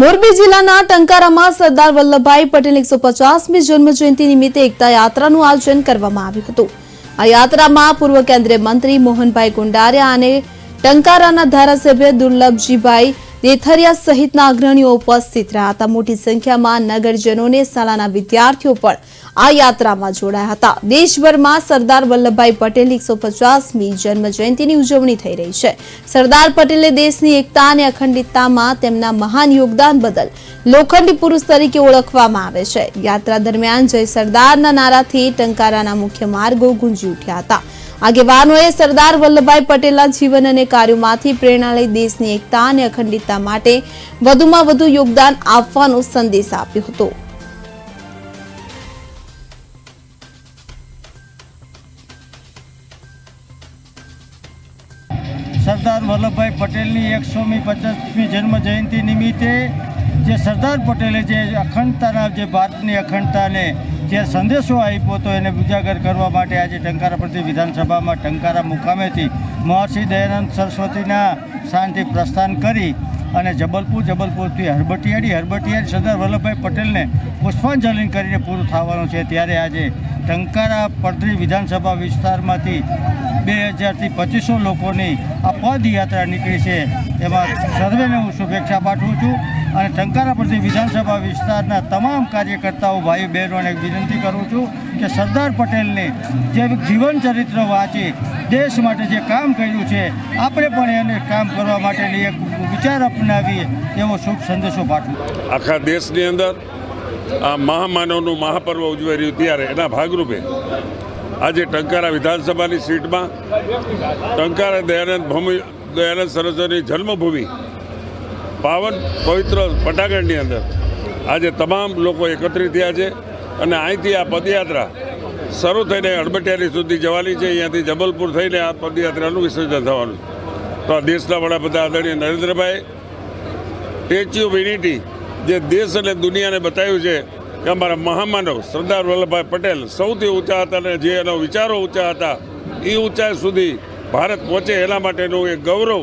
મોરબી જિલ્લાના ટંકારામાં સરદાર વલ્લભભાઈ પટેલ એકસો પચાસમી જન્મ જયંતિ નિમિત્તે એકતા યાત્રાનું આયોજન કરવામાં આવ્યું હતું. આ યાત્રામાં પૂર્વ કેન્દ્રીય મંત્રી મોહનભાઈ કુંડારિયા અને ટંકારાના ધારાસભ્ય દુર્લભજીભાઈ દેથરિયા સહિતના અગ્રણીઓ ઉપસ્થિત રહ્યા હતા. મોટી સંખ્યામાં નગરજનોને શાળાના વિદ્યાર્થીઓ પણ આ યાત્રામાં જોડાયા હતા. દેશભરમાં સરદાર વલ્લભભાઈ પટેલ એકસો પચાસમી જન્મ જયંતિની ઉજવણી થઈ રહી છે. સરદાર પટેલે દેશની એકતા અને અખંડિતતામાં તેમના મહાન યોગદાન બદલ લોખંડી પુરુષ તરીકે ઓળખવામાં આવે છે. યાત્રા દરમિયાન જય સરદારના નારાથી ટંકારાના મુખ્ય માર્ગો ગુંજી ઉઠ્યા હતા. આગેવાનોએ સરદાર વલ્લભભાઈ પટેલના જીવન અને કાર્યોમાંથી પ્રેરણા લઈ દેશની એકતા અને અખંડિતતા માટે વધુમાં વધુ યોગદાન આપવાનો સંદેશ આપ્યો હતો. સરદાર વલ્લભભાઈ પટેલની એકસોમી પચાસમી જન્મ જયંતિ નિમિત્તે જે સરદાર પટેલે જે અખંડતાના જે ભારતની અખંડતાને જે સંદેશો આપ્યો હતો એને ઉજાગર કરવા માટે આજે ટંકારા પ્રતિ વિધાનસભામાં ટંકારા મુકામેથી મહર્ષિ દયાનંદ સરસ્વતીના સ્થાનથી પ્રસ્થાન કરી અને જબલપુર, જબલપુરથી હરબટિયાળી હરબટિયાળી સરદાર વલ્લભભાઈ પટેલને પુષ્પાંજલિ કરીને પૂરું થવાનું છે. ત્યારે આજે ટંકારા પડધરી વિધાનસભા વિસ્તારમાંથી બે હજારથી પચીસો લોકોની આ પદયાત્રા નીકળી છે. એમાં સર્વેને હું શુભેચ્છા પાઠવું છું અને ટંકારા પરથી વિધાનસભા વિસ્તારના તમામ કાર્યકર્તાઓ ભાઈ બહેનોને વિનંતી કરું છું કે સરદાર પટેલને જે જીવન ચરિત્ર વાંચી દેશ માટે જે કામ કર્યું છે, આપણે પણ એને કામ કરવા માટેની એક વિચાર અપનાવીએ એવો શુભ સંદેશો પાઠવું આખા દેશની અંદર આ મહામાનવનું મહાપર્વ ઉજવાઈ રહ્યું ત્યારે એના ભાગરૂપે આજે ટંકારા વિધાનસભાની સીટમાં ટંકારા દયાનંદ ભૂમિ, દયાનંદ સરસ્વતીની જન્મભૂમિ, પાવન પવિત્ર પટાગઢની અંદર આજે તમામ લોકો એકત્રિત થયા છે અને અહીંથી આ પદયાત્રા શરૂ થઈને અડબટિયારી સુધી જવાની છે. અહીંયાથી જબલપુર થઈને આ પદયાત્રાનું વિસર્જન થવાનું છે. તો આ દેશના વડાપ્રધાન આદરણીય નરેન્દ્રભાઈ સ્ટેચ્યુ ઓફ યુનિટી જે દેશ અને દુનિયાને બતાવ્યું છે કે અમારા મહામાનવ સરદાર વલ્લભભાઈ પટેલ સૌથી ઊંચા હતા અને જે એના વિચારો ઊંચા હતા એ ઊંચાઈ સુધી ભારત પહોંચે એના માટેનું એક ગૌરવ